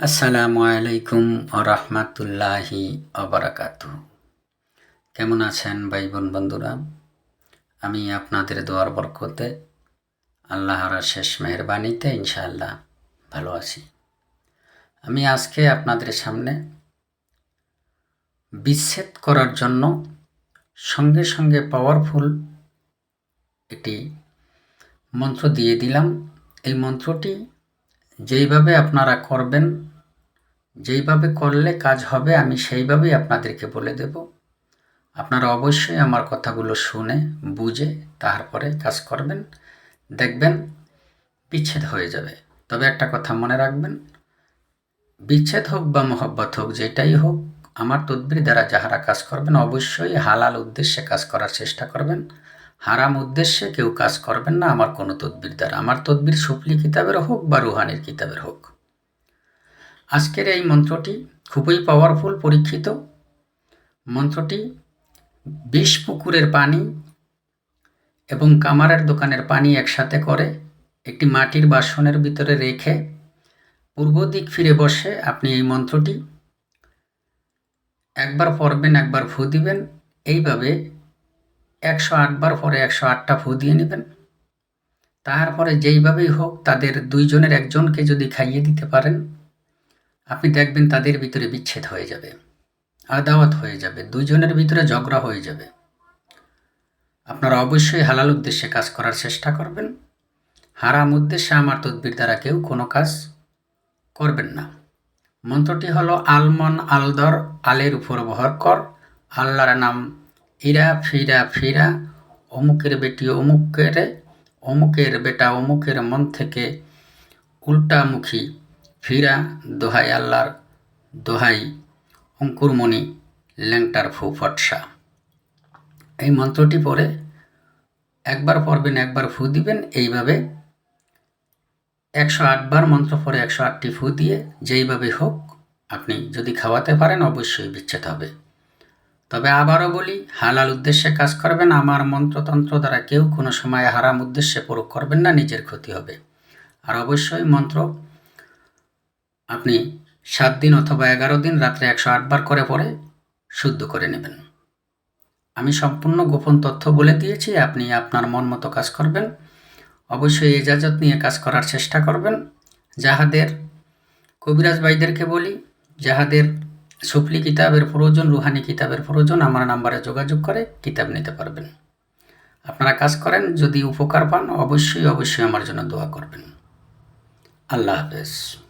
আসসালামু আলাইকুম রহমাতুল্লাহি অবরাকাত কেমন আছেন ভাই বোন বন্ধুরা? আমি আপনাদের দোয়ার বরকতে আল্লাহর শেষ মেহরবানিতে ইনশাআল্লাহ ভালো আছি। আমি আজকে আপনাদের সামনে বিচ্ছেদ করার জন্য সঙ্গে সঙ্গে পাওয়ারফুল একটি মন্ত্র দিয়ে দিলাম। এই মন্ত্রটি যেইভাবে আপনারা করবেন, যেইভাবে করলে কাজ হবে, আমি সেইভাবেই আপনাদেরকে বলে দেব। আপনারা অবশ্যই আমার কথাগুলো শুনে, বুঝে তারপরে কাজ করবেন। দেখবেন বিচ্ছেদ হয়ে যাবে। তবে একটা কথা মনে রাখবেন, বিচ্ছেদ হোক বা মহব্বত হোক, যেটাই হোক, আমার তদবির দ্বারা যাহারা কাজ করবেন, অবশ্যই হালাল উদ্দেশ্যে কাজ করার চেষ্টা করবেন। হারাম উদ্দেশ্যে কেউ কাজ করবেন না, আমার কোনো তদবির দ্বারা। আমার তদবির সুফলি কিতাবের হোক বা রুহানির কিতাবের হোক। আজকের এই মন্ত্রটি খুবই পাওয়ারফুল পরীক্ষিত। মন্ত্রটি বিষ পুকুরের পানি এবং কামারের দোকানের পানি একসাথে করে একটি মাটির বাসনের ভিতরে রেখে পূর্ব দিক ফিরে বসে আপনি এই মন্ত্রটি একবার পড়বেন, একবার ফু দিবেন। এইভাবে একশো আটবার পরে একশো আটটা ফু দিয়ে নেবেন। তারপরে যেইভাবেই হোক তাদের দুইজনের একজনকে যদি খাইয়ে দিতে পারেন, আপনি দেখবেন তাদের ভিতরে বিচ্ছেদ হয়ে যাবে, আদাওয়াত হয়ে যাবে, দুইজনের ভিতরে ঝগড়া হয়ে যাবে। আপনারা অবশ্যই হালাল উদ্দেশ্যে কাজ করার চেষ্টা করবেন। হারাম উদ্দেশ্যে আমার তদবির দ্বারা কেউ কোনো কাজ করবেন না। মন্ত্রটি হলো আলমন আলদর আলের উপর ভর কর, আল্লাহর নাম ইরা ফিরা ফিরা, অমুকের বেটি অমুকের অমুকের বেটা অমুকের মন থেকে উল্টামুখী ফিরা, দোহাই আল্লাহর, দোহাই অঙ্কুরমণি, ল্যাংটার ফু ফটসা। এই মন্ত্রটি পরে একবার পড়বেন, একবার ফু দিবেন, এইভাবে একশো আটবার মন্ত্র পরে একশো আটটি ফু দিয়ে যেইভাবে হোক আপনি যদি খাওয়াতে পারেন অবশ্যই বিচ্ছেদ হবে। তবে আবারও বলি, হালাল উদ্দেশ্যে কাজ করবেন আমার মন্ত্রতন্ত্র দ্বারা কেউ কোনো সময় হারাম উদ্দেশ্যে প্রয়োগ করবেন না, নিজের ক্ষতি হবে। আর অবশ্যই মন্ত্র, আপনি সাত দিন অথবা এগারো দিন রাত্রে একশো আটবার করে পরে শুদ্ধ করে নেবেন। আমি সম্পূর্ণ গোপন তথ্য বলে দিয়েছি, আপনি আপনার মন মতো কাজ করবেন। অবশ্যই এজাজত নিয়ে কাজ করার চেষ্টা করবেন। যাহাদের, কবিরাজ ভাইদেরকে বলি, যাহাদের সুফলি কিতাবের প্রয়োজন, রুহানি কিতাবের প্রয়োজন, আমার নাম্বারে যোগাযোগ করে কিতাব নিতে পারবেন। আপনারা কাজ করেন, যদি উপকার পান, অবশ্যই অবশ্যই আমার জন্য দোয়া করবেন। আল্লাহ হাফেজ।